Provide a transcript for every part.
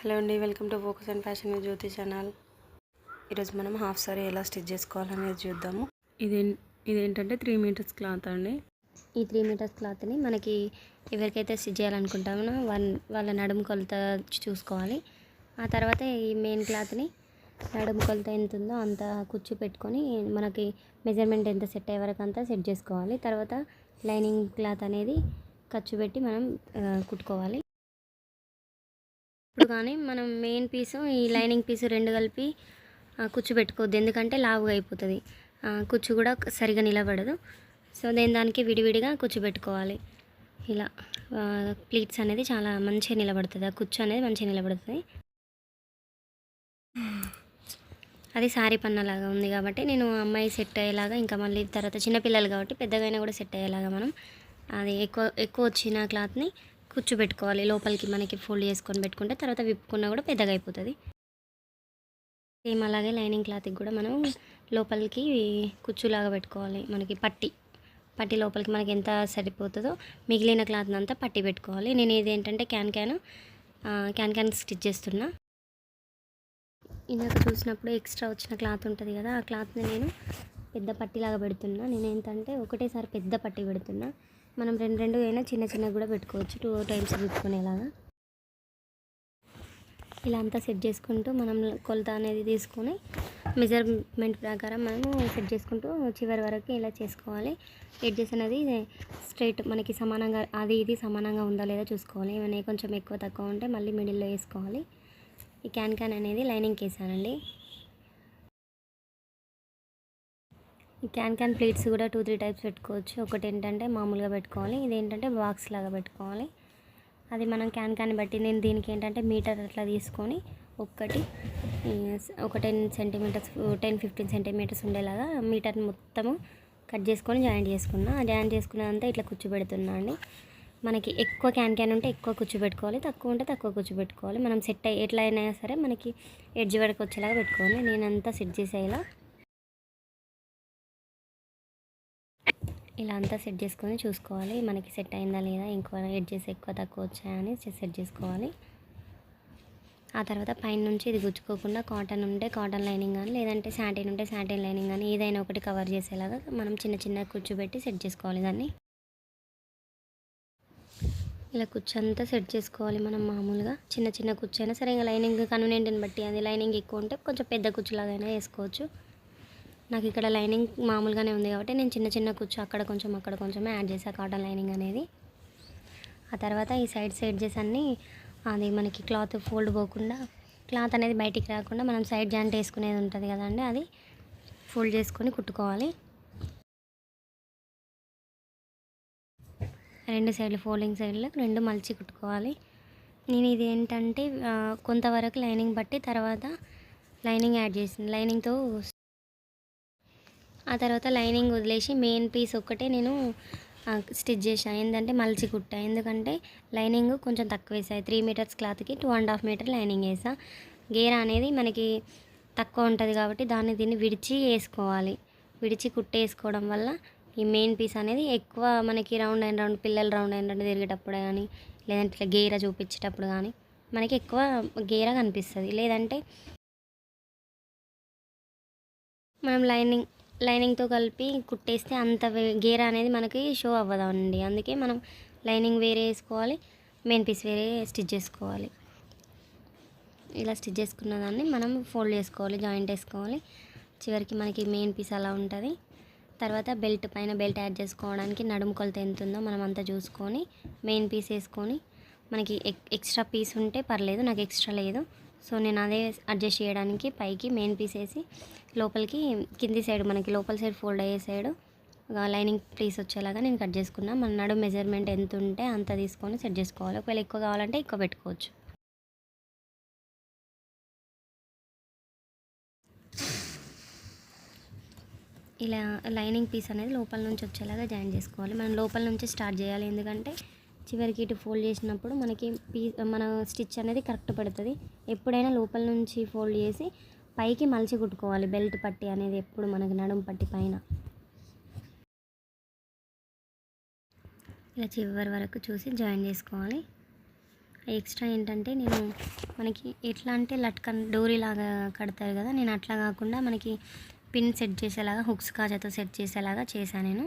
Hello అండి welcome to focus and fashion with Jyothi channel. ఈరోజు మనం హాఫ్ సారీ ఎలా స్టిచ్ చేసుకోవాలనేది చూద్దాము. ఇదే ఇదేంటంటే త్రీ మీటర్స్ క్లాత్ అండి. ఈ త్రీ మీటర్స్ క్లాత్ని మనకి ఎవరికైతే స్టిచ్ చేయాలనుకుంటామో వాళ్ళ వాళ్ళ నడుము కొలత చూసుకోవాలి. ఆ తర్వాత ఈ మెయిన్ క్లాత్ని నడుము కొలత ఎంత ఉందో అంత కుచ్చు పెట్టుకొని మనకి మెజర్మెంట్ ఎంత సెట్ అయ్యే వరకు అంతా సెట్ చేసుకోవాలి. తర్వాత లైనింగ్ క్లాత్ అనేది ఖర్చు పెట్టి మనం కుట్టుకోవాలి. ఇప్పుడు కానీ మనం మెయిన్ పీసు ఈ లైనింగ్ పీసు రెండు కలిపి ఆ, కుచ్చు పెట్టుకోవద్దు ఎందుకంటే లావుగా అయిపోతుంది. కుచ్చు కూడా సరిగా నిలబడదు. సో దేని దానికి విడివిడిగా కుచ్చు పెట్టుకోవాలి ఇలా ప్లీట్స్ అనేది చాలా మంచిగా నిలబడుతుంది. ఆ కుచ్చు అనేది మంచిగా నిలబడుతుంది. అది సారీ పన్నలాగా ఉంది కాబట్టి నేను అమ్మాయి సెట్ అయ్యేలాగా ఇంకా మళ్ళీ తర్వాత చిన్నపిల్లలు కాబట్టి పెద్దగైనా కూడా సెట్ అయ్యేలాగా మనం అది ఎక్కువ ఎక్కువ వచ్చిన క్లాత్ని కూర్చోబెట్టుకోవాలి. పెట్టుకోవాలి లోపలికి మనకి ఫోల్డ్ చేసుకొని పెట్టుకుంటే తర్వాత విప్పుకున్నా కూడా పెద్దగా అయిపోతుంది సేమ్ అలాగే లైనింగ్ క్లాత్కి కూడా మనం లోపలికి కుచ్చులాగా పెట్టుకోవాలి మనకి పట్టి. పట్టి లోపలికి మనకి ఎంత సరిపోతుందో మిగిలిన క్లాత్ అంతా పట్టి పెట్టుకోవాలి. నేను ఏదేంటంటే can can can can stitch చేస్తున్నా. ఇందాక చూసినప్పుడు ఎక్స్ట్రా వచ్చిన క్లాత్ ఉంటుంది కదా ఆ క్లాత్ని నేను పెద్ద పట్టిలాగా పెడుతున్నా. నేను ఏంటంటే ఒకటేసారి పెద్ద పట్టి పెడుతున్నా. మనం రెండు రెండు అయినా చిన్న చిన్నగా కూడా పెట్టుకోవచ్చు. టూ టైమ్స్ పెట్టుకునేలాగా. ఇలా అంతా సెట్ చేసుకుంటూ మనం కొలత అనేది తీసుకొని మెజర్మెంట్ ప్రకారం మనము సెట్ చేసుకుంటూ చివరి వరకు ఇలా చేసుకోవాలి. ఎడ్జెస్ అనేది స్ట్రైట్ మనకి సమానంగా అది ఇది సమానంగా ఉందా లేదా చూసుకోవాలి. ఏమైనా కొంచెం ఎక్కువ తక్కువ ఉంటే మళ్ళీ మిడిల్లో వేసుకోవాలి. ఈ క్యాన్ క్యాన్ అనేది లైనింగ్కి వేసానండి క్యాన్ క్యాన్ ప్లేట్స్ కూడా టూ త్రీ టైప్స్ పెట్టుకోవచ్చు. ఒకటి ఏంటంటే మామూలుగా పెట్టుకోవాలి. ఇది ఏంటంటే బాక్స్ లాగా పెట్టుకోవాలి. అది మనం క్యాన్ క్యాన్ బట్టి నేను దీనికి ఏంటంటే మీటర్ అట్లా తీసుకొని ఒక్కటి ఒక ten centimetres ten fifteen centimetres ఉండేలాగా మీటర్ మొత్తము కట్ చేసుకొని జాయింట్ చేసుకున్నా. జాయింట్ చేసుకున్నదంతా ఇట్లా కూర్చోబెడుతున్నా అండి. మనకి ఎక్కువ క్యాన్ క్యాన్ ఉంటే ఎక్కువ కూర్చోబెట్టుకోవాలి. తక్కువ ఉంటే తక్కువ కూర్చోబెట్టుకోవాలి. మనం సెట్ అయ్యి ఎట్లా అయినా సరే మనకి ఎడ్జ్ వరకు వచ్చేలాగా పెట్టుకోవాలి. నేనంతా సెట్ చేసేలా ఇలా అంతా సెట్ చేసుకొని చూసుకోవాలి. మనకి సెట్ అయిందా లేదా ఇంకో ఎడ్జెస్ ఎక్కువ తక్కువ వచ్చాయని సెట్ చేసుకోవాలి. ఆ తర్వాత పైన నుంచి ఇది గుచ్చుకోకుండా కాటన్ ఉంటే కాటన్ లైనింగ్ కానీ లేదంటే శాంటిన్ ఉంటే శాటిన్ లైనింగ్ కానీ ఏదైనా ఒకటి కవర్ చేసేలాగా మనం చిన్న చిన్న కూర్చోబెట్టి సెట్ చేసుకోవాలి దాన్ని. ఇలా కుచ్చు అంతా సెట్ చేసుకోవాలి మనం మామూలుగా. చిన్న చిన్న కుచ్చు అయినా సరే ఇంకా లైనింగ్ కన్వీనియంట్ని బట్టి అది లైనింగ్ ఎక్కువ ఉంటే కొంచెం పెద్ద కుచ్చులాగైనా వేసుకోవచ్చు. నాకు ఇక్కడ లైనింగ్ మామూలుగానే ఉంది కాబట్టి నేను చిన్న చిన్న కుచ్చు అక్కడ కొంచెం అక్కడ కొంచెమే యాడ్ చేసా కాటన్ లైనింగ్ అనేది. ఆ తర్వాత ఈ సైడ్ సైడ్ చేసి అన్నీ అది మనకి క్లాత్ ఫోల్డ్ పోకుండా క్లాత్ అనేది బయటికి రాకుండా మనం సైడ్ జాయింట్ వేసుకునేది ఉంటుంది కదండి అది ఫోల్డ్ చేసుకొని కుట్టుకోవాలి. రెండు సైడ్లు ఫోల్డింగ్ సైడ్లు రెండు మలిచి కుట్టుకోవాలి. నేను ఇది ఏంటంటే కొంతవరకు లైనింగ్ బట్టి తర్వాత లైనింగ్ యాడ్ చేసింది. లైనింగ్తో ఆ తర్వాత లైనింగ్ వదిలేసి మెయిన్ పీస్ ఒక్కటే నేను స్టిచ్ చేశాను ఏంటంటే మలిచి కుట్టా. ఎందుకంటే లైనింగ్ కొంచెం తక్కువ వేసాయి త్రీ మీటర్స్ క్లాత్కి two and half meter lining వేసా. గేర అనేది మనకి తక్కువ ఉంటుంది కాబట్టి దాన్ని దీన్ని విడిచి వేసుకోవాలి. విడిచి కుట్టేసుకోవడం వల్ల ఈ మెయిన్ పీస్ అనేది ఎక్కువ మనకి రౌండ్ అండ్ రౌండ్ పిల్లలు రౌండ్ అండ్ రౌండ్ తిరిగేటప్పుడు కానీ లేదంటే ఇట్లా గేర చూపించేటప్పుడు కానీ మనకి ఎక్కువ గేర కనిపిస్తుంది. లేదంటే మనం లైనింగ్ లైనింగ్తో కలిపి కుట్టేస్తే అంత వే- గేర అనేది మనకి షో అవ్వదండి. అందుకే మనం లైనింగ్ వేరే వేసుకోవాలి మెయిన్ పీస్ వేరే స్టిచ్ చేసుకోవాలి. ఇలా స్టిచ్ చేసుకున్న దాన్ని మనం ఫోల్డ్ చేసుకోవాలి జాయింట్ వేసుకోవాలి. చివరికి మనకి మెయిన్ పీస్ అలా ఉంటుంది. తర్వాత బెల్ట్ పైన బెల్ట్ యాడ్ చేసుకోవడానికి నడుము కొలత ఎంత ఉందో మనం అంతా చూసుకొని మెయిన్ పీస్ వేసుకొని మనకి ఎక్ ఎక్స్ట్రా పీస్ ఉంటే పర్లేదు నాకు ఎక్స్ట్రా లేదు. సో నేను అదే అడ్జస్ట్ చేయడానికి పైకి మెయిన్ పీస్ వేసి లోపలికి కింది సైడ్ మనకి లోపల సైడ్ ఫోల్డ్ అయ్యే సైడ్ లైనింగ్ పీస్ వచ్చేలాగా నేను కట్ చేసుకున్నా. మన నడు మెజర్మెంట్ ఎంత ఉంటే అంత తీసుకొని సెట్ చేసుకోవాలి. ఒకవేళ ఎక్కువ కావాలంటే ఎక్కువ పెట్టుకోవచ్చు. ఇలా లైనింగ్ పీస్ అనేది లోపల నుంచి వచ్చేలాగా జాయిన్ చేసుకోవాలి. మనం లోపల నుంచి స్టార్ట్ చేయాలి. ఎందుకంటే చివరికి ఇటు ఫోల్డ్ చేసినప్పుడు మనకి పీ మన స్టిచ్ అనేది కరెక్ట్ పడుతుంది. ఎప్పుడైనా లోపల నుంచి ఫోల్డ్ చేసి పైకి మలిచి కుట్టుకోవాలి. బెల్ట్ పట్టి అనేది ఎప్పుడు మనకి నడుము పట్టి పైన. ఇలా చివరి వరకు చూసి జాయిన్ చేసుకోవాలి. ఎక్స్ట్రా ఏంటంటే నేను మనకి ఎట్లా అంటే లట్కన్ డోరీ లాగా కడతారు కదా నేను అట్లా కాకుండా మనకి పిన్ సెట్ చేసేలాగా హుక్స్ కాజాతో సెట్ చేసేలాగా చేశాను నేను.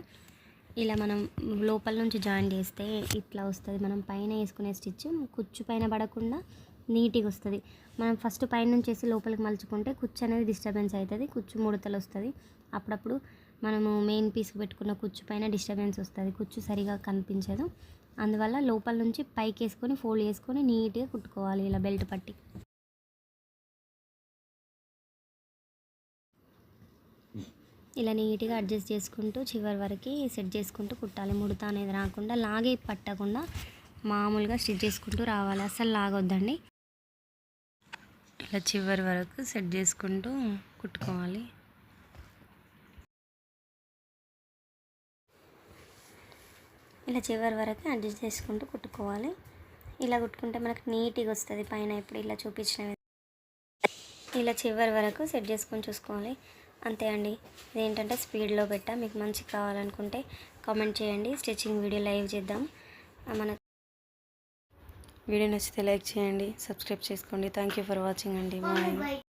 ఇలా మనం లోపల నుంచి జాయిన్ చేస్తే ఇట్లా వస్తుంది. మనం పైన వేసుకునే స్టిచ్ కుచ్చు పైన పడకుండా నీట్గా వస్తుంది. మనం ఫస్ట్ పైన నుంచి వేసి లోపలికి మలుచుకుంటే కుచ్చు అనేది డిస్టర్బెన్స్ అవుతుంది. కుచ్చు ముడతలు వస్తుంది. అప్పుడప్పుడు మనము మెయిన్ పీస్కి పెట్టుకున్న కుచ్చు పైన డిస్టర్బెన్స్ వస్తుంది. కుచ్చు సరిగా కనిపించదు. అందువల్ల లోపల నుంచి పైకి వేసుకొని ఫోల్డ్ చేసుకొని నీట్గా కుట్టుకోవాలి. ఇలా బెల్ట్ పట్టి. ఇలా నీట్గా అడ్జస్ట్ చేసుకుంటూ చివరి వరకు సెట్ చేసుకుంటూ కుట్టాలి. ముడత అనేది రాకుండా లాగే పట్టకుండా మామూలుగా స్టిచ్ చేసుకుంటూ రావాలి. అసలు లాగొద్దండి. ఇలా చివరి వరకు సెట్ చేసుకుంటూ కుట్టుకోవాలి. ఇలా చివరి వరకు అడ్జస్ట్ చేసుకుంటూ కుట్టుకోవాలి. ఇలా కుట్టుకుంటే మనకు నీట్గా వస్తుంది. పైన ఇప్పుడు ఇలా చూపించిన ఇలా చివరి వరకు సెట్ చేసుకొని చూసుకోవాలి. అంతే అండి. ఇదేంటంటే స్పీడ్లో పెట్టా. మీకు మంచి కావాలనుకుంటే కామెంట్ చేయండి. స్టిచ్చింగ్ వీడియో లైవ్ చేద్దాం. మన వీడియో నచ్చితే లైక్ చేయండి. సబ్స్క్రైబ్ చేసుకోండి. థ్యాంక్ యూ ఫర్ వాచింగ్ అండి. బాయ్.